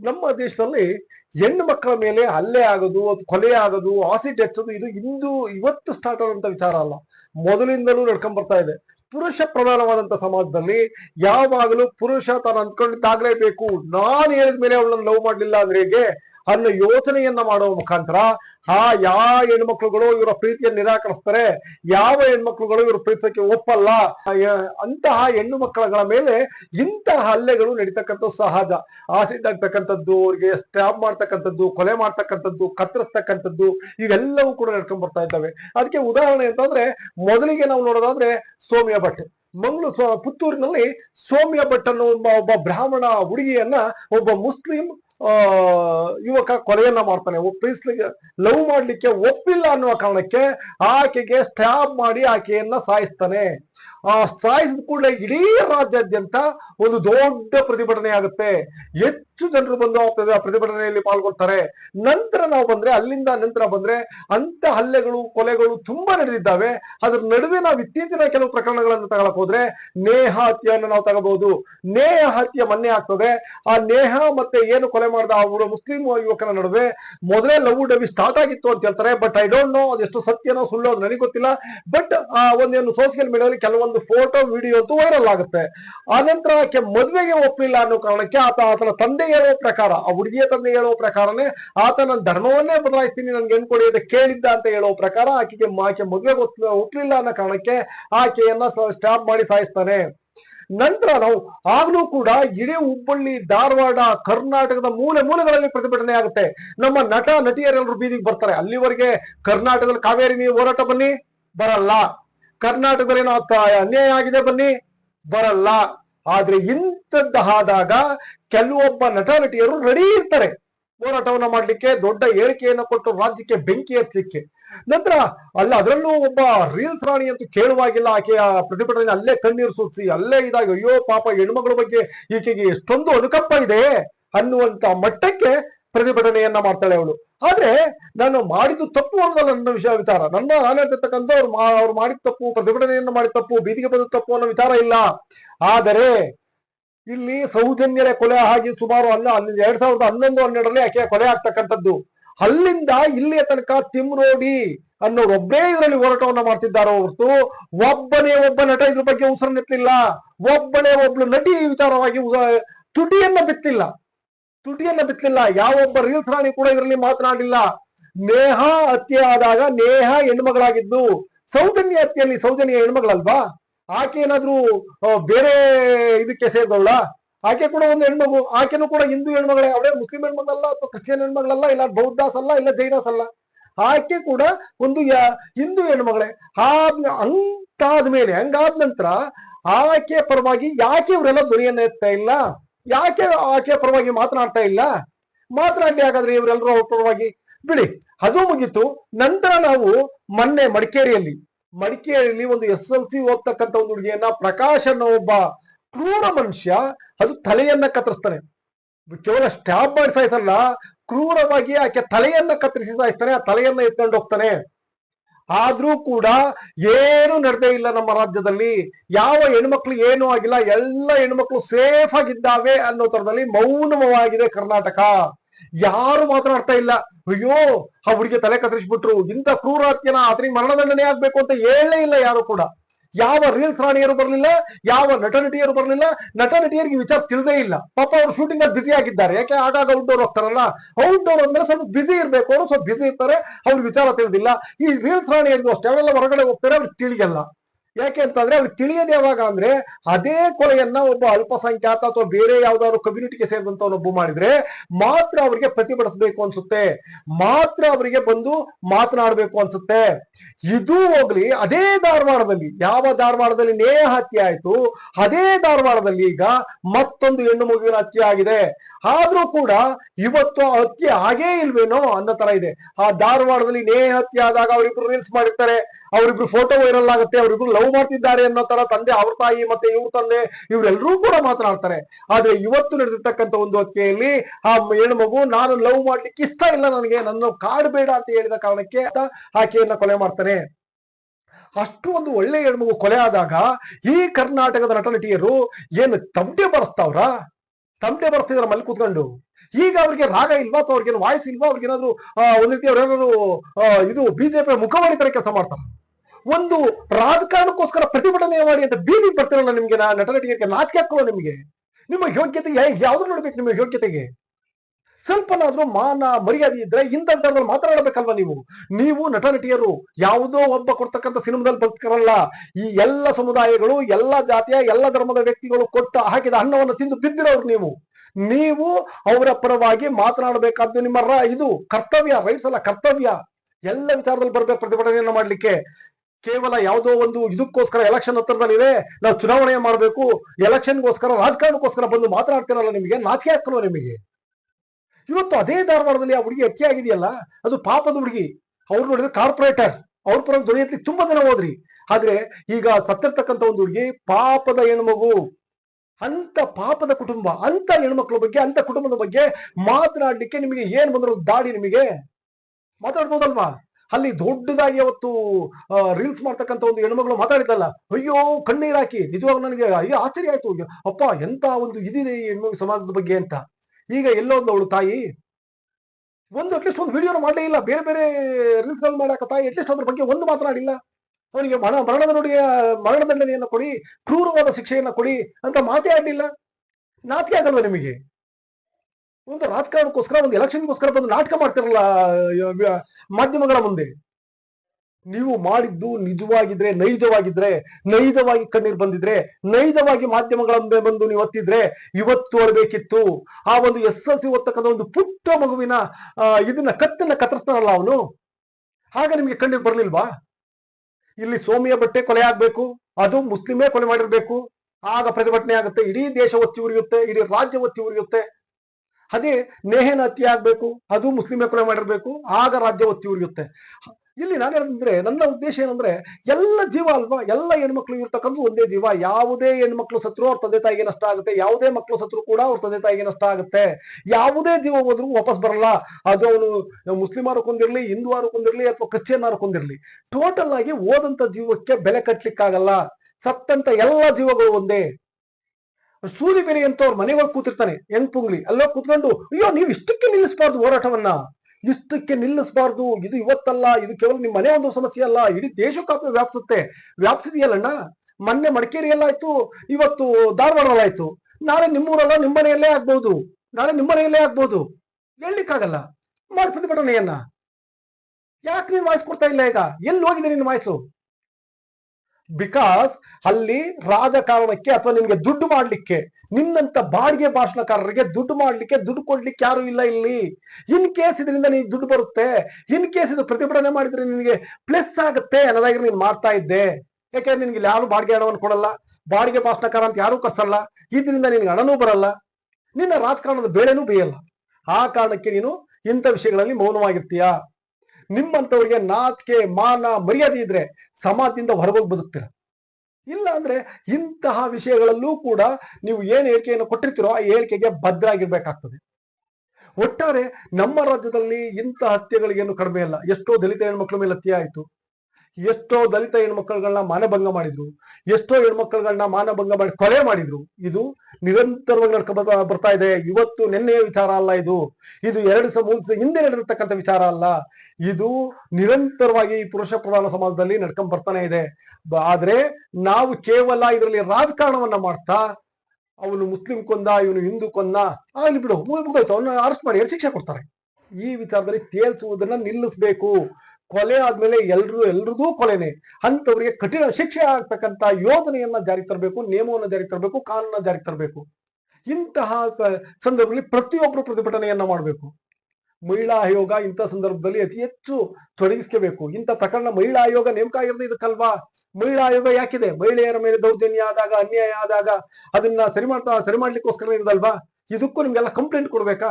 ನಮ್ಮ ದೇಶದಲ್ಲಿ ಹೆಣ್ಣು ಮಕ್ಕಳ ಮೇಲೆ ಹಲ್ಲೆ ಆಗೋದು, ಅದು ಕೊಲೆ ಆಗೋದು, ಆಸಿಡ್ ಹೆಚ್ಚೋದು, ಇದು ಇಂದು ಇವತ್ತು ಸ್ಟಾರ್ಟ್ ಆದಂತ ವಿಚಾರ ಅಲ್ಲ. ಮೊದಲಿಂದಲೂ ನಡ್ಕೊಂಡ್ ಬರ್ತಾ ಇದೆ. ಪುರುಷ ಪ್ರಧಾನವಾದಂತ ಸಮಾಜದಲ್ಲಿ ಯಾವಾಗಲೂ ಪುರುಷ ತಾನು ಅಂದ್ಕೊಂಡಿದ್ದಾಗಲೇಬೇಕು ನಾನು ಹೇಳಿದ ಮೇಲೆ ಅವಳನ್ನ ಲವ್ ಮಾಡಲಿಲ್ಲ ಅಂದ್ರೆ ಹೇಗೆ? ಅನ್ನೋ ಯೋಚನೆಯನ್ನ ಮಾಡುವ ಮುಖಾಂತರ ಆ ಯಾವ ಹೆಣ್ಮಕ್ಳುಗಳು ಇವರ ಪ್ರೀತಿಯನ್ನು ನಿರಾಕರಿಸ್ತಾರೆ, ಯಾವ ಹೆಣ್ಮಕ್ಳುಗಳು ಇವರ ಪ್ರೀತಿಯಕ್ಕೆ ಒಪ್ಪಲ್ಲ ಅಂತಹ ಹೆಣ್ಣು ಮಕ್ಕಳ ಮೇಲೆ ಇಂತಹ ಹಲ್ಲೆಗಳು ನಡೀತಕ್ಕಂಥ ಸಹಜ. ಆಸಿಡ್ ಆಗ್ತಕ್ಕಂಥದ್ದು, ಅವ್ರಿಗೆ ಸ್ಟ್ಯಾಬ್ ಮಾಡ್ತಕ್ಕಂಥದ್ದು, ಕೊಲೆ ಮಾಡ್ತಕ್ಕಂಥದ್ದು, ಕತ್ತರಿಸ್ತಕ್ಕಂಥದ್ದು, ಇವೆಲ್ಲವೂ ಕೂಡ ನಡ್ಕೊಂಡ್ ಬರ್ತಾ ಇದ್ದಾವೆ. ಅದಕ್ಕೆ ಉದಾಹರಣೆ ಅಂತಂದ್ರೆ, ಮೊದಲಿಗೆ ನಾವು ನೋಡೋದಾದ್ರೆ ಸೋಮ್ಯ ಭಟ್. ಮಂಗಳೂರು ಪುತ್ತೂರಿನಲ್ಲಿ ಸೋಮ್ಯ ಭಟ್ ಅನ್ನೋ ಒಬ್ಬ ಒಬ್ಬ ಬ್ರಾಹ್ಮಣ ಹುಡುಗಿಯನ್ನ, ಒಬ್ಬ ಮುಸ್ಲಿಂ ಯುವಕ ಕೊಲೆಯನ್ನ ಮಾಡ್ತಾನೆ. ಪ್ರೀಸ್ಲಿಗೆ ಲವ್ ಮಾಡ್ಲಿಕ್ಕೆ ಒಪ್ಪಿಲ್ಲ ಅನ್ನುವ ಕಾರಣಕ್ಕೆ ಆಕೆಗೆ ಸ್ಟ್ಯಾಬ್ ಮಾಡಿ ಆಕೆಯನ್ನ ಸಾಯಿಸ್ತಾನೆ. ಆ ಸಾಯಿಸಿದ ಕೂಡಲೇ ಇಡೀ ರಾಜ್ಯಾದ್ಯಂತ ಒಂದು ದೊಡ್ಡ ಪ್ರತಿಭಟನೆ ಆಗುತ್ತೆ. ಹೆಚ್ಚು ಜನರು ಬಂದು ಆ ಪ್ರತಿಭಟನೆಯಲ್ಲಿ ಪಾಲ್ಗೊಳ್ತಾರೆ. ನಂತರ ನಾವು ಬಂದ್ರೆ, ಅಲ್ಲಿಂದ ನಂತರ ಬಂದ್ರೆ ಅಂತ ಹಲ್ಲೆಗಳು, ಕೊಲೆಗಳು ತುಂಬಾ ನಡೆದಿದ್ದಾವೆ. ಅದ್ರ ನಡುವೆ ನಾವು ಇತ್ತೀಚಿನ ಕೆಲವು ಪ್ರಕರಣಗಳನ್ನು ತಗೊಳಕ್ ಹೋದ್ರೆ ನೇಹ ಹತ್ಯೆಯನ್ನು ನಾವು ತಗೋಬಹುದು. ನೇಹ ಹತ್ಯೆ ಮೊನ್ನೆ ಆಗ್ತದೆ. ಆ ನೇಹ ಮತ್ತೆ ಏನು ಕೊಲೆ ಮಾಡಿದ ಆ ಮುಸ್ಲಿಂ ಯುವಕನ ನಡುವೆ ಮೊದಲೇ ಲವ್ ಡಬಿ ಸ್ಟಾರ್ಟ್ ಆಗಿತ್ತು ಅಂತ ಹೇಳ್ತಾರೆ. ಬಟ್ ಐ ಡೋಂಟ್ ನೋ ಅದೆಷ್ಟು ಸತ್ಯನೋ ಸುಳ್ಳೋ ನನಗೆ ಗೊತ್ತಿಲ್ಲ. ಬಟ್ ಆ ಒಂದೇನು ಸೋಷಿಯಲ್ ಮೀಡಿಯಾದಲ್ಲಿ ಕೆಲವೊಂದು ಫೋಟೋ, ವಿಡಿಯೋ ಅಂತೂ ವೈರಲ್ ಆಗುತ್ತೆ. ಆನಂತರ ಆಕೆ ಮದುವೆಗೆ ಒಪ್ಪಿಲ್ಲ ಅನ್ನೋ ಕಾರಣಕ್ಕೆ ಆತ, ಆತನ ತಂದೆ ಹೇಳುವ ಪ್ರಕಾರ, ಆ ಹುಡುಗಿಯ ತಂದೆ ಹೇಳುವ ಪ್ರಕಾರನೇ ಆತ ನನ್ನ ಧರ್ಮವನ್ನೇ ಬದಲಾಯಿಸ್ತೀನಿ, ನನ್ಗೆ ಹೆಣ್ಕೊಡಿ ಅಂತ ಕೇಳಿದ್ದ ಅಂತ ಹೇಳುವ ಪ್ರಕಾರ ಆಕೆಗೆ ಆಕೆ ಮದುವೆಗೆ ಒಪ್ಪಲಿಲ್ಲ ಅನ್ನೋ ಕಾರಣಕ್ಕೆ ಆಕೆಯನ್ನ ಸ್ಟಾಪ್ ಮಾಡಿ ಸಾಯಿಸ್ತಾನೆ. ನಂತರ ನಾವು ಆಗ್ಲೂ ಕೂಡ ಇಡೀ ಹುಬ್ಬಳ್ಳಿ, ಧಾರವಾಡ, ಕರ್ನಾಟಕದ ಮೂಲೆ ಮೂಲೆಗಳಲ್ಲಿ ಪ್ರತಿಭಟನೆ ಆಗುತ್ತೆ. ನಮ್ಮ ನಟ, ನಟಿಯರೆಲ್ಲರೂ ಬೀದಿಗೆ ಬರ್ತಾರೆ. ಅಲ್ಲಿವರೆಗೆ ಕರ್ನಾಟಕದಲ್ಲಿ ಕಾವೇರಿ, ನೀವು ಹೋರಾಟ ಬನ್ನಿ. ಬರಲ್ಲ. ಕರ್ನಾಟಕದಲ್ಲಿ ಏನೋ ಅನ್ಯಾಯ ಆಗಿದೆ ಬನ್ನಿ. ಬರಲ್ಲ. ಆದ್ರೆ ಇಂಥದ್ದಾದಾಗ ಕೆಲವೊಬ್ಬ ನಟ ನಟಿಯರು ರೆಡಿ ಇರ್ತಾರೆ. ಹೋರಾಟವನ್ನು ಮಾಡ್ಲಿಕ್ಕೆ, ದೊಡ್ಡ ಹೇಳಿಕೆಯನ್ನು ಕೊಟ್ಟು ರಾಜ್ಯಕ್ಕೆ ಬೆಂಕಿ ಹಚ್ಚಲಿಕ್ಕೆ ನಂತರ ಅಲ್ಲ, ಅದರಲ್ಲೂ ಒಬ್ಬ ರೀಲ್ಸ್ ರಾಣಿ ಅಂತೂ ಕೇಳುವಾಗಿಲ್ಲ. ಆಕೆಯ ಪ್ರತಿಭಟನೆ ಅಲ್ಲೇ ಕಣ್ಣೀರು ಸುರಿಸಿ, ಅಲ್ಲೇ ಇದಾಗ, ಅಯ್ಯೋ ಪಾಪ ಹೆಣ್ಮಗಳ ಬಗ್ಗೆ ಈಕೆಗೆ ಎಷ್ಟೊಂದು ಅನುಕಂಪ ಇದೆ ಅನ್ನುವಂತ ಮಟ್ಟಕ್ಕೆ ಪ್ರತಿಭಟನೆಯನ್ನ ಮಾಡ್ತಾಳೆ ಅವಳು. ಆದ್ರೆ ನಾನು ಮಾಡಿದ್ದು ತಪ್ಪು ಅನ್ನೋದಲ್ಲ ನನ್ನ ವಿಷಯ ವಿಚಾರ? ನನ್ನ ನಾನು ಅವ್ರು ಅವ್ರು ಮಾಡಿದ ತಪ್ಪು ಪ್ರತಿಭಟನೆಯನ್ನು ಮಾಡಿದ ತಪ್ಪು, ಬೀದಿಗೆ ಬಂದ ತಪ್ಪು ಅನ್ನೋ ವಿಚಾರ ಇಲ್ಲ. ಆದರೆ ಇಲ್ಲಿ ಸೌಜನ್ಯರ ಕೊಲೆ ಆಗಿ ಸುಮಾರು ಹನ್ನ ಹನ್ನೊಂದು ಎರಡ್ ಸಾವಿರದ ಹನ್ನೊಂದು, ಹನ್ನೆರಡರಲ್ಲಿ ಆಕೆ ಕೊಲೆ ಆಗ್ತಕ್ಕಂಥದ್ದು. ಅಲ್ಲಿಂದ ಇಲ್ಲಿಯ ತನಕ ತಿಮ್ರೋಡಿ ಅನ್ನೋರು ಒಬ್ಬೇ ಇದರಲ್ಲಿ ಹೋರಾಟವನ್ನ ಮಾಡ್ತಿದ್ದಾರೋ ಹೊರತು. ಒಬ್ಬನೇ ಒಬ್ಬ ನಟ ಇದ್ರ ಬಗ್ಗೆ ಉಸಿರನ್ನೆತ್ತಲಿಲ್ಲ ಒಬ್ಬನೇ ಒಬ್ಳು ನಟಿ ವಿಚಾರವಾಗಿ ತುಟಿಯನ್ನ ಬಿತ್ತಿಲ್ಲ ತುಟಿಯನ್ನ ಬಿತ್ತಲಿಲ್ಲ ಯಾವೊಬ್ಬ ರೀಲ್ಸ್ ರಾಣಿ ಕೂಡ ಇದರಲ್ಲಿ ಮಾತನಾಡಿಲ್ಲ ನೇಹ ಹತ್ಯೆ ಆದಾಗ ನೇಹ ಹೆಣ್ಮಗಳಾಗಿದ್ದು, ಸೌಜನ್ಯ ಹತ್ಯೆಯಲ್ಲಿ ಸೌಜನ್ಯ ಹೆಣ್ಮಗಳಲ್ವಾ? ಆಕೆ ಏನಾದ್ರೂ ಬೇರೆ ಇದಕ್ಕೆ ಸೇರಿದವಳ? ಆಕೆ ಕೂಡ ಒಂದು ಹೆಣ್ಮಗು, ಆಕೆನೂ ಕೂಡ ಹಿಂದೂ ಹೆಣ್ಮಗಳೇ. ಅವಳೇ ಮುಸ್ಲಿಂ ಹೆಣ್ಮಗಳಲ್ಲ ಅಥವಾ ಕ್ರಿಶ್ಚಿಯನ್ ಹೆಣ್ಮಗಳಲ್ಲ, ಇಲ್ಲ ಬೌದ್ಧಾಸ್ ಅಲ್ಲ, ಇಲ್ಲ ಜೈನಾಸ್ ಅಲ್ಲ. ಆಕೆ ಕೂಡ ಒಂದು ಹಿಂದೂ ಹೆಣ್ಮಗಳೇ. ಆದ್ ಅಂತಾದ್ಮೇಲೆ, ಹಂಗಾದ ನಂತರ ಆಕೆ ಪರವಾಗಿ ಯಾಕೆ ಇವರೆಲ್ಲ ಧ್ವನಿಯನ್ನ ಎತ್ತಾ ಇಲ್ಲ? ಯಾಕೆ ಆಕೆ ಪರವಾಗಿ ಮಾತನಾಡ್ತಾ ಇಲ್ಲ? ಮಾತನಾಡ್ಲಿ ಹಾಗಾದ್ರೆ ಇವರೆಲ್ಲರೂ ಅವ್ರ ಪರವಾಗಿ. ಬಿಡಿ, ಅದು ಮುಗೀತು. ನಂತರ ನಾವು ಮೊನ್ನೆ ಮಡಿಕೇರಿಯಲ್ಲಿ ಮಡಿಕೇರಿಯಲ್ಲಿ ಒಂದು ಎಸ್ ಎಲ್ ಸಿ ಓದ್ತಕ್ಕಂಥ ಒಂದು ಹುಡುಗಿಯನ್ನ, ಪ್ರಕಾಶ್ ಅನ್ನೋ ಒಬ್ಬ ಕ್ರೂರ ಮನುಷ್ಯ, ಅದು ತಲೆಯನ್ನ ಕತ್ತರಿಸ್ತಾನೆ. ಕೇವಲ ಸ್ಟ್ಯಾಬ್ ಮಾಡಿ ಸಾಯಿಸಲ್ಲ, ಕ್ರೂರವಾಗಿ ಆಕೆ ತಲೆಯನ್ನ ಕತ್ತರಿಸಿ ಸಾಯಿಸ್ತಾನೆ, ಆ ತಲೆಯನ್ನ ಎತ್ಕೊಂಡು ಹೋಗ್ತಾನೆ. ಆದ್ರೂ ಕೂಡ ಏನು ನಡೆದೇ ಇಲ್ಲ ನಮ್ಮ ರಾಜ್ಯದಲ್ಲಿ. ಯಾವ ಹೆಣ್ಮಕ್ಳು ಏನೂ ಆಗಿಲ್ಲ, ಎಲ್ಲ ಹೆಣ್ಮಕ್ಳು ಸೇಫ್ ಆಗಿದ್ದಾವೆ ಅನ್ನೋ ತರದಲ್ಲಿ ಮೌನವಾಗಿದೆ ಕರ್ನಾಟಕ. ಯಾರು ಮಾತನಾಡ್ತಾ ಇಲ್ಲ, ಅಯ್ಯೋ, ಆ ಹುಡುಗಿ ತಲೆ ಕತ್ತರಿಸ್ಬಿಟ್ರು, ಇಂಥ ಕ್ರೂರ ಹತ್ಯೆನ ಆತನಿಗೆ ಮರಣದಂಡನೆ ಆಗ್ಬೇಕು ಅಂತ ಹೇಳೇ ಇಲ್ಲ ಯಾರು ಕೂಡ. ಯಾವ ರೀಲ್ಸ್ ರಾಣಿಯರು ಬರಲಿಲ್ಲ, ಯಾವ ನಟ ನಟಿಯರು ಬರಲಿಲ್ಲ ನಟ ನಟಿಯರಿಗೆ ವಿಚಾರ ತಿಳಿದೇ ಇಲ್ಲ. ಪಾಪ ಅವರು ಶೂಟಿಂಗ್ ಅಲ್ಲಿ ಬಿಸಿ ಆಗಿದ್ದಾರೆ. ಯಾಕೆ? ಆಗಾಗ ಔಟ್ಡೋರ್ ಹೋಗ್ತಾರಲ್ಲ. ಔಟ್ಡೋರ್ ಅಂದ್ರೆ ಸ್ವಲ್ಪ ಬಿಸಿ ಇರಬೇಕು. ಅವರು ಸ್ವಲ್ಪ ಬಿಸಿ ಇರ್ತಾರೆ. ಅವ್ರಿಗೆ ವಿಚಾರ ತಿಳಿದಿಲ್ಲ. ಈ ರೀಲ್ಸ್ ರಾಣಿಯರಿಗೂ ಅಷ್ಟೇ. ಅವರೆಲ್ಲ ಹೊರಗಡೆ ಹೋಗ್ತಾರೆ, ಅವ್ರಿಗೆ ತಿಳಿಯಲ್ಲ. ಯಾಕೆ ಅಂತಂದ್ರೆ ಅವ್ರಿಗೆ ತಿಳಿಯೋದು ಯಾವಾಗ ಅಂದ್ರೆ ಅದೇ ಕೊಲೆಯನ್ನ ಒಬ್ಬ ಅಲ್ಪಸಂಖ್ಯಾತ ಅಥವಾ ಬೇರೆ ಯಾವ್ದಾದ್ರು ಕಮ್ಯುನಿಟಿಗೆ ಸೇರಿದಂತವನೊಬ್ಬ ಮಾಡಿದ್ರೆ ಮಾತ್ರ ಅವರಿಗೆ ಪ್ರತಿಭಟಿಸಬೇಕು ಅನ್ಸುತ್ತೆ. ಮಾತ್ರ ಅವರಿಗೆ ಬಂದು ಮಾತನಾಡಬೇಕು ಅನ್ಸುತ್ತೆ. ಇದು ಹೋಗ್ಲಿ, ಅದೇ ಧಾರವಾಡದಲ್ಲಿ, ಯಾವ ಧಾರವಾಡದಲ್ಲಿ ನೇಹ ಹತ್ಯೆ ಆಯ್ತು, ಅದೇ ಧಾರವಾಡದಲ್ಲಿ ಈಗ ಮತ್ತೊಂದು ಹೆಣ್ಣು ಮಗುವಿನ ಹತ್ಯೆ ಆಗಿದೆ. ಆದ್ರೂ ಕೂಡ ಇವತ್ತು ಹತ್ಯೆ ಹಾಗೇ ಇಲ್ವೇನೋ ಅನ್ನೋ ತರ ಇದೆ. ಆ ಧಾರವಾಡದಲ್ಲಿ ನೇ ಹತ್ಯೆ ಆದಾಗ ಅವರಿಬ್ರು ರೀಲ್ಸ್ ಮಾಡಿರ್ತಾರೆ, ಅವರಿಬ್ರು ಫೋಟೋ ವೈರಲ್ ಆಗುತ್ತೆ, ಅವರಿಬ್ರು ಲವ್ ಮಾಡ್ತಿದ್ದಾರೆ ಅನ್ನೋ ತರ ತಂದೆ, ಅವ್ರ ತಾಯಿ ಮತ್ತೆ ಇವ್ರ ತಂದೆ ಇವರೆಲ್ಲರೂ ಕೂಡ ಮಾತನಾಡ್ತಾರೆ. ಆದ್ರೆ ಇವತ್ತು ನಡೆದಿರ್ತಕ್ಕಂಥ ಒಂದು ಹತ್ಯೆಯಲ್ಲಿ ಆ ಹೆಣ್ಣು ಮಗು ನಾನು ಲವ್ ಮಾಡ್ಲಿಕ್ಕೆ ಇಷ್ಟ ಇಲ್ಲ ನನಗೆ, ನನ್ನ ಕಾಡ್ಬೇಡ ಅಂತ ಹೇಳಿದ ಕಾರಣಕ್ಕೆ ಆಕೆಯನ್ನ ಕೊಲೆ ಮಾಡ್ತಾನೆ ಅಷ್ಟು ಒಂದು ಒಳ್ಳೆ ಹೆಣ್ಮಗು ಕೊಲೆ ಆದಾಗ ಈ ಕರ್ನಾಟಕದ ನಟ ನಟಿಯರು ಏನು ತಮಟೆ ಬರೆಸ್ತಾವ್ರ? ತಮಟೆ ಬರ್ತಿದಾರೆ ಮಲ್ಲಿ ಕೂತ್ಕೊಂಡು. ಈಗ ಅವ್ರಿಗೆ ರಾಗ ಇಲ್ವಾ ಅಥವಾ ಅವ್ರಿಗೆ ವಾಯ್ಸ್ ಇಲ್ವಾ? ಅವ್ರಿಗೆ ಏನಾದ್ರು ಒಂದ್ ರೀತಿ ಅವ್ರೇನಾದ್ರು ಇದು ಬಿಜೆಪಿ ಮುಖವಾಣಿ ತರ ಕೆಲಸ ಮಾಡ್ತಾರೆ. ಒಂದು ರಾಜಕಾರಣಕ್ಕೋಸ್ಕರ ಪ್ರತಿಭಟನೆ ಮಾಡಿ ಅಂತ ಬೀದಿಗೆ ಬರ್ತಿರಲ್ಲ ನಿಮ್ಗೆ ನಾ ನಟನಟಿಗೆ ನಾಚಿಕೆ ಹಾಕೊಳ್ಳೋ ನಿಮ್ಗೆ. ನಿಮ್ಮ ಯೋಗ್ಯತೆಗೆ ಯಾವ್ದು ನೋಡ್ಬೇಕು ನಿಮ್ಮ ಯೋಗ್ಯತೆಗೆ? ಸ್ವಲ್ಪನಾದ್ರೂ ಮಾನ, ಮರ್ಯಾದೆ ಇದ್ರೆ ಇಂಥ ವಿಚಾರದಲ್ಲಿ ಮಾತನಾಡಬೇಕಲ್ವಾ ನೀವು? ನೀವು ನಟ ನಟಿಯರು ಯಾವುದೋ ಒಬ್ಬ ಕೊಡ್ತಕ್ಕಂಥ ಸಿನಿಮಾದಲ್ಲಿ ಬದುಕರಲ್ಲ. ಈ ಎಲ್ಲ ಸಮುದಾಯಗಳು, ಎಲ್ಲ ಜಾತಿಯ, ಎಲ್ಲ ಧರ್ಮದ ವ್ಯಕ್ತಿಗಳು ಕೊಟ್ಟ ಹಾಕಿದ ಅನ್ನವನ್ನು ತಿಂದು ಬಿದ್ದಿರೋರು ನೀವು. ನೀವು ಅವರ ಪರವಾಗಿ ಮಾತನಾಡಬೇಕಾದ್ದು ನಿಮ್ಮ ಇದು ಕರ್ತವ್ಯ ರೈಟ್ಸ್ ಅಲ್ಲ, ಕರ್ತವ್ಯ. ಎಲ್ಲ ವಿಚಾರದಲ್ಲಿ ಬರಬೇಕು ಪ್ರತಿಭಟನೆಯನ್ನು ಮಾಡಲಿಕ್ಕೆ. ಕೇವಲ ಯಾವುದೋ ಒಂದು ಇದಕ್ಕೋಸ್ಕರ ಎಲೆಕ್ಷನ್ ಹತ್ರದಲ್ಲಿದೆ, ನಾವು ಚುನಾವಣೆ ಮಾಡಬೇಕು. ಎಲೆಕ್ಷನ್ಗೋಸ್ಕರ ರಾಜಕಾರಣಕ್ಕೋಸ್ಕರ ಬಂದು ಮಾತನಾಡ್ತಿರಲ್ಲ ನಿಮಗೆ? ನಾಚಿಕೆ ಹಾಕಲ್ವ ನಿಮಗೆ? ಇವತ್ತು ಅದೇ ಧಾರವಾಡದಲ್ಲಿ ಆ ಹುಡುಗಿ ಹತ್ಯೆ ಆಗಿದೆಯಲ್ಲ ಅದು ಪಾಪದ ಹುಡುಗಿ. ಅವ್ರು ನೋಡಿದ್ರೆ ಕಾರ್ಪೊರೇಟರ್. ಅವ್ರ ಪರ ಧ್ವನಿ ತುಂಬಾ ಜನ ಹೋದ್ರಿ. ಆದ್ರೆ ಈಗ ಸತ್ತಿರ್ತಕ್ಕಂಥ ಒಂದು ಹುಡುಗಿ ಪಾಪದ ಹೆಣ್ಮಗು. ಅಂತ ಪಾಪದ ಕುಟುಂಬ ಅಂತ ಹೆಣ್ಮಕ್ಳ ಬಗ್ಗೆ ಅಂತ ಕುಟುಂಬದ ಬಗ್ಗೆ ಮಾತನಾಡ್ಲಿಕ್ಕೆ ನಿಮಗೆ ಏನ್ ಬಂದ್ರು ದಾಡಿ ನಿಮಗೆ? ಮಾತಾಡ್ಬೋದಲ್ವಾ? ಅಲ್ಲಿ ದೊಡ್ಡದಾಗಿ ಅವತ್ತು ರೀಲ್ಸ್ ಮಾಡ್ತಕ್ಕಂಥ ಒಂದು ಹೆಣ್ಮಗಳು ಮಾತಾಡಿದ್ದಲ್ಲ. ಅಯ್ಯೋ, ಕಣ್ಣೀರ್ ಹಾಕಿ. ನಿಜವಾಗ ನನಗೆ, ಅಯ್ಯೋ, ಆಶ್ಚರ್ಯ ಆಯ್ತು. ಅಪ್ಪ ಎಂತ ಒಂದು ಇದಿದೆ ಈ ಸಮಾಜದ ಬಗ್ಗೆ ಅಂತ. ಈಗ ಎಲ್ಲೋ ಒಂದು ಅವಳು ತಾಯಿ. ಒಂದು ಅಟ್ಲೀಸ್ಟ್ ಒಂದು ವಿಡಿಯೋನ ಮಾಡಲೇ ಇಲ್ಲ. ಬೇರೆ ಬೇರೆ ರೀಲ್ಸ್ ಮಾಡಾಕ ತಾಯಿ ಅಟ್ಲೀಸ್ಟ್ ಅದ್ರ ಬಗ್ಗೆ ಒಂದು ಮಾತನಾಡಿಲ್ಲ. ಅವನಿಗೆ ಮರಣ, ಮರಣದ ನುಡಿಯ ಮರಣದಂಡನೆಯನ್ನು ಕೊಡಿ, ಕ್ರೂರವಾದ ಶಿಕ್ಷೆಯನ್ನು ಕೊಡಿ ಅಂತ ಮಾತೇ ಆಡಲಿಲ್ಲ. ನಾಚಿಕೆ ಆಗಲ್ವ ನಿಮಗೆ? ಒಂದು ರಾಜಕಾರಣಕ್ಕೋಸ್ಕರ, ಒಂದು ಎಲೆಕ್ಷನ್ಗೋಸ್ಕರ ಬಂದು ನಾಟಕ ಮಾಡ್ತಿರಲ್ಲ ಮಾಧ್ಯಮಗಳ ಮುಂದೆ. ನೀವು ಮಾಡಿದ್ದು ನಿಜವಾಗಿದ್ರೆ, ನೈಜವಾಗಿದ್ರೆ, ನೈಜವಾಗಿ ಕಣ್ಣೀರ್ ಬಂದಿದ್ರೆ, ನೈಜವಾಗಿ ಮಾಧ್ಯಮಗಳ ಮುಂದೆ ಬಂದು ನೀವು ಒತ್ತಿದ್ರೆ ಇವತ್ತು ಹೊರಬೇಕಿತ್ತು ಆ ಒಂದು ಎಸ್ ಎಲ್ ಸಿ ಓದ್ತಕ್ಕಂಥ ಒಂದು ಪುಟ್ಟ ಮಗುವಿನ ಇದನ್ನ ಕತ್ತನ್ನ ಕತ್ತರಿಸ್ತಾನಲ್ಲ ಅವನು. ಆಗ ನಿಮ್ಗೆ ಕಣ್ಣೀರ್ ಬರ್ಲಿಲ್ವಾ? ಇಲ್ಲಿ ಸೋಮಿಯ ಬಟ್ಟೆ ಕೊಲೆ ಆಗ್ಬೇಕು, ಅದು ಮುಸ್ಲಿಮೇ ಕೊಲೆ ಮಾಡಿರ್ಬೇಕು. ಆಗ ಪ್ರತಿಭಟನೆ ಆಗುತ್ತೆ, ಇಡೀ ದೇಶ ಒತ್ತಿ ಉರಿಯುತ್ತೆ, ಇಡೀ ರಾಜ್ಯ ಒತ್ತಿ ಉರಿಯುತ್ತೆ. ಅದೇ ನೇಹನ ಹತ್ಯೆ ಆಗ್ಬೇಕು, ಅದು ಮುಸ್ಲಿಮೇ ಕೊಲೆ ಮಾಡಿರ್ಬೇಕು, ಆಗ ರಾಜ್ಯ ಒತ್ತಿ ಉರಿಯುತ್ತೆ. ಇಲ್ಲಿ ನಾನು ಏನಂದ್ರೆ ನನ್ನ ಉದ್ದೇಶ ಏನಂದ್ರೆ ಎಲ್ಲ ಜೀವ ಅಲ್ವಾ? ಎಲ್ಲ ಹೆಣ್ಮಕ್ಳು ಇರ್ತಕ್ಕಂಥ ಒಂದೇ ಜೀವ. ಯಾವುದೇ ಹೆಣ್ಮಕ್ಳು ಸತ್ರು ಅವ್ರ ತಂದೆ ತಾಯಿಗೆ ನಷ್ಟ ಆಗುತ್ತೆ. ಯಾವುದೇ ಮಕ್ಳು ಸತ್ರು ಕೂಡ ಅವ್ರ ತಂದೆ ತಾಯಿಗೆ ನಷ್ಟ ಆಗುತ್ತೆ. ಯಾವುದೇ ಜೀವ ಹೋದ್ರು ವಾಪಸ್ ಬರಲ್ಲ. ಅದು ಅವನು ಮುಸ್ಲಿಮಾರು ಕೊಂದಿರ್ಲಿ, ಹಿಂದೂವಾರು ಕೊಂದಿರ್ಲಿ ಅಥವಾ ಕ್ರಿಶ್ಚಿಯನ್ನಾರು ಕೊಂದಿರ್ಲಿ. ಟೋಟಲ್ ಆಗಿ ಓದಂತ ಜೀವಕ್ಕೆ ಬೆಲೆ ಕಟ್ಲಿಕ್ಕಾಗಲ್ಲ. ಸತ್ತಂತ ಎಲ್ಲ ಜೀವಗಳು ಒಂದೇ. ಸೂರಿ ಬೇರೆ ಅಂತ ಅವ್ರ ಮನೆಗೆ ಕೂತಿರ್ತಾನೆ ಹೆಂಗ್ ಪುಂಗ್ಲಿ. ಅಲ್ಲೋ ಕೂತ್ಕೊಂಡು, ಅಯ್ಯೋ, ನೀವು ಇಷ್ಟಕ್ಕೆ ನಿಲ್ಲಿಸಬಾರ್ದು ಹೋರಾಟವನ್ನ. ಇಷ್ಟಕ್ಕೆ ನಿಲ್ಲಿಸಬಾರ್ದು. ಇದು ಇವತ್ತಲ್ಲ, ಇದು ಕೇವಲ ನಿಮ್ಮ ಮನೆ ಒಂದು ಸಮಸ್ಯೆ ಅಲ್ಲ. ಇಡೀ ದೇಶಕ್ಕಾಪ ವ್ಯಾಪಿಸುತ್ತೆ. ವ್ಯಾಪಿಸಿದೆಯಲ್ಲಣ್ಣ? ಮೊನ್ನೆ ಮಡಿಕೇರಿಯಲ್ಲಾಯ್ತು, ಇವತ್ತು ಧಾರವಾಡದಲ್ಲಾಯ್ತು. ನಾಳೆ ನಿಮ್ಮೂರಲ್ಲ ನಿಮ್ಮ ಮನೆಯಲ್ಲೇ ಆಗ್ಬಹುದು ನಾಳೆ ನಿಮ್ಮ ಮನೆಯಲ್ಲೇ ಆಗ್ಬಹುದು ಹೇಳಲಿಕ್ಕಾಗಲ್ಲ. ಮಾಡಿ ಪ್ರತಿಭಟನೆಯನ್ನ. ಯಾಕೆ ನೀನು ವಾಯ್ಸ್ ಕೊಡ್ತಾ ಇಲ್ಲ ಈಗ? ಎಲ್ಲಿ ಹೋಗಿದೆ ನಿನ್ನ ವಾಯ್ಸು? ಬಿಕಾಸ್ ಅಲ್ಲಿ ರಾಜಕಾರಣಕ್ಕೆ ಅಥವಾ ನಿಮ್ಗೆ ದುಡ್ಡು ಮಾಡ್ಲಿಕ್ಕೆ, ನಿನ್ನಂತ ಬಾಡಿಗೆ ಭಾಷಣಕಾರರಿಗೆ ದುಡ್ಡು ಮಾಡ್ಲಿಕ್ಕೆ ದುಡ್ಡು ಕೊಡ್ಲಿಕ್ಕೆ ಯಾರು ಇಲ್ಲ ಇಲ್ಲಿ. ಇನ್ ಕೇಸ್ ಇದರಿಂದ ನೀನ್ ದುಡ್ಡು ಬರುತ್ತೆ. ಇನ್ ಕೇಸ್ ಇದು ಪ್ರತಿಭಟನೆ ಮಾಡಿದ್ರೆ ನಿನಗೆ ಪ್ಲಸ್ ಆಗುತ್ತೆ ಅನ್ನೋದಾಗಿ ನೀನ್ ಮಾಡ್ತಾ ಇದ್ದೆ. ಯಾಕೆಂದ್ರೆ ನಿನ್ಗೆ ಯಾರು ಬಾಡಿಗೆ ಹಣವನ್ನು ಕೊಡಲ್ಲ, ಬಾಡಿಗೆ ಭಾಷಣಕಾರ ಅಂತ ಯಾರು ಕರ್ಸಲ್ಲ, ಇದರಿಂದ ನಿನ್ಗೆ ಹಣನೂ ಬರಲ್ಲ, ನಿನ್ನ ರಾಜಕಾರಣದ ಬೇಳೆನೂ ಬೇಯಲ್ಲ. ಆ ಕಾರಣಕ್ಕೆ ನೀನು ಇಂಥ ವಿಷಯಗಳಲ್ಲಿ ಮೌನವಾಗಿರ್ತೀಯ? ನಿಮ್ಮಂತವರಿಗೆ ನಾಚಿಕೆ, ಮಾನ, ಮರ್ಯಾದೆ ಇದ್ರೆ ಸಮಾಜದಿಂದ ಹೊರಗೋಗಿ ಬದುಕ್ತೀರ. ಇಲ್ಲ ಅಂದ್ರೆ ಇಂತಹ ವಿಷಯಗಳಲ್ಲೂ ಕೂಡ ನೀವು ಏನ್ ಹೇಳಿಕೆಯನ್ನು ಕೊಟ್ಟಿರ್ತೀರೋ ಆ ಹೇಳಿಕೆಗೆ ಭದ್ರಾಗಿರ್ಬೇಕಾಗ್ತದೆ. ಒಟ್ಟಾರೆ ನಮ್ಮ ರಾಜ್ಯದಲ್ಲಿ ಇಂತಹ ಹತ್ಯೆಗಳಿಗೇನು ಕಡಿಮೆ ಇಲ್ಲ. ಎಷ್ಟೋ ದಲಿತ ಹೆಣ್ಮಕ್ಳ ಮೇಲೆ ಹತ್ಯೆ ಆಯ್ತು. ಎಷ್ಟೋ ದಲಿತ ಹೆಣ್ಮಕ್ಳುಗಳನ್ನ ಮಾನಭಂಗ ಮಾಡಿದ್ರು, ಎಷ್ಟೋ ಹೆಣ್ಮಕ್ಳುಗಳನ್ನ ಮಾನಭಂಗ ಮಾಡಿ ಕೊಲೆ ಮಾಡಿದ್ರು. ಇದು ನಿರಂತರವಾಗಿ ನಡ್ಕ ಬರ್ತಾ- ಇದೆ. ಇವತ್ತು ನಿನ್ನೆಯ ವಿಚಾರ ಅಲ್ಲ ಇದು. ಇದು ಎರಡು ಸಮೂಹ ಹಿಂದೆ ನಡೆದಿರ್ತಕ್ಕಂಥ ವಿಚಾರ ಅಲ್ಲ. ಇದು ನಿರಂತರವಾಗಿ ಈ ಪುರುಷ ಪ್ರಧಾನ ಸಮಾಜದಲ್ಲಿ ನಡ್ಕೊಂಡ್ ಬರ್ತಾನೆ ಇದೆ. ಆದ್ರೆ ನಾವು ಕೇವಲ ಇದರಲ್ಲಿ ರಾಜಕಾರಣವನ್ನ ಮಾಡ್ತಾ, ಅವನು ಮುಸ್ಲಿಂ ಕೊಂದ, ಇವನು ಹಿಂದೂ ಕೊಂದ, ಆಗ್ಲಿ ಬಿಡು ಮುಗಿದೋಯ್ತು ಅವನು ಅರೆಸ್ಟ್ ಮಾಡಿ ಶಿಕ್ಷೆ ಕೊಡ್ತಾರೆ. ಈ ವಿಚಾರದಲ್ಲಿ ತೇಲ್ಸುವುದನ್ನ ನಿಲ್ಲಿಸ್ಬೇಕು. ಕೊಲೆ ಆದ್ಮೇಲೆ ಎಲ್ರು ಎಲ್ರಿಗೂ ಕೊಲೆನೆ. ಅಂತವರಿಗೆ ಕಠಿಣ ಶಿಕ್ಷೆ ಆಗ್ತಕ್ಕಂತ ಯೋಜನೆಯನ್ನ ಜಾರಿ ತರಬೇಕು, ನಿಯಮವನ್ನು ಜಾರಿ ತರಬೇಕು ಕಾನೂನ ಜಾರಿ ತರಬೇಕು. ಇಂತಹ ಸಂದರ್ಭದಲ್ಲಿ ಪ್ರತಿಯೊಬ್ಬರು ಪ್ರತಿಭಟನೆಯನ್ನ ಮಾಡಬೇಕು. ಮಹಿಳಾ ಆಯೋಗ ಇಂಥ ಸಂದರ್ಭದಲ್ಲಿ ಅತಿ ಹೆಚ್ಚು ತೊಡಗಿಸ್ಕೋಬೇಕು. ಇಂಥ ಪ್ರಕರಣ ಮಹಿಳಾ ಆಯೋಗ ನೇಮಕ ಆಗಿರೋದು ಇದಕ್ಕಲ್ವಾ? ಮಹಿಳಾ ಆಯೋಗ ಯಾಕಿದೆ? ಮಹಿಳೆಯರ ಮೇಲೆ ದೌರ್ಜನ್ಯ ಆದಾಗ, ಅನ್ಯಾಯ ಆದಾಗ, ಅದನ್ನ ಸರಿ ಮಾಡ್ತಾ, ಸರಿ ಮಾಡ್ಲಿಕ್ಕೋಸ್ಕರ ಇರೋದಲ್ವಾ? ಇದಕ್ಕೂ ನಿಮ್ಗೆಲ್ಲ ಕಂಪ್ಲೇಂಟ್ ಕೊಡ್ಬೇಕಾ?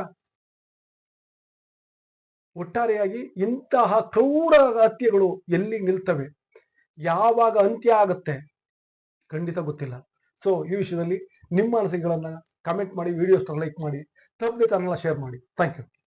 ಒಟ್ಟಾರೆಯಾಗಿ ಇಂತಹ ಕ್ರೂರ ಹತ್ಯೆಗಳು ಎಲ್ಲಿ ನಿಲ್ತವೆ? ಯಾವಾಗ ಅಂತ್ಯ ಆಗುತ್ತೆ? ಖಂಡಿತ ಗೊತ್ತಿಲ್ಲ. ಸೊ ಈ ವಿಷಯದಲ್ಲಿ ನಿಮ್ಮ ಅನಿಸಿಕೆಗಳನ್ನ ಕಮೆಂಟ್ ಮಾಡಿ ವಿಡಿಯೋಸ್ ಲೈಕ್ ಮಾಡಿ, ತಪ್ಪದೆ ಚಾನಲ್ ಶೇರ್ ಮಾಡಿ. Thank you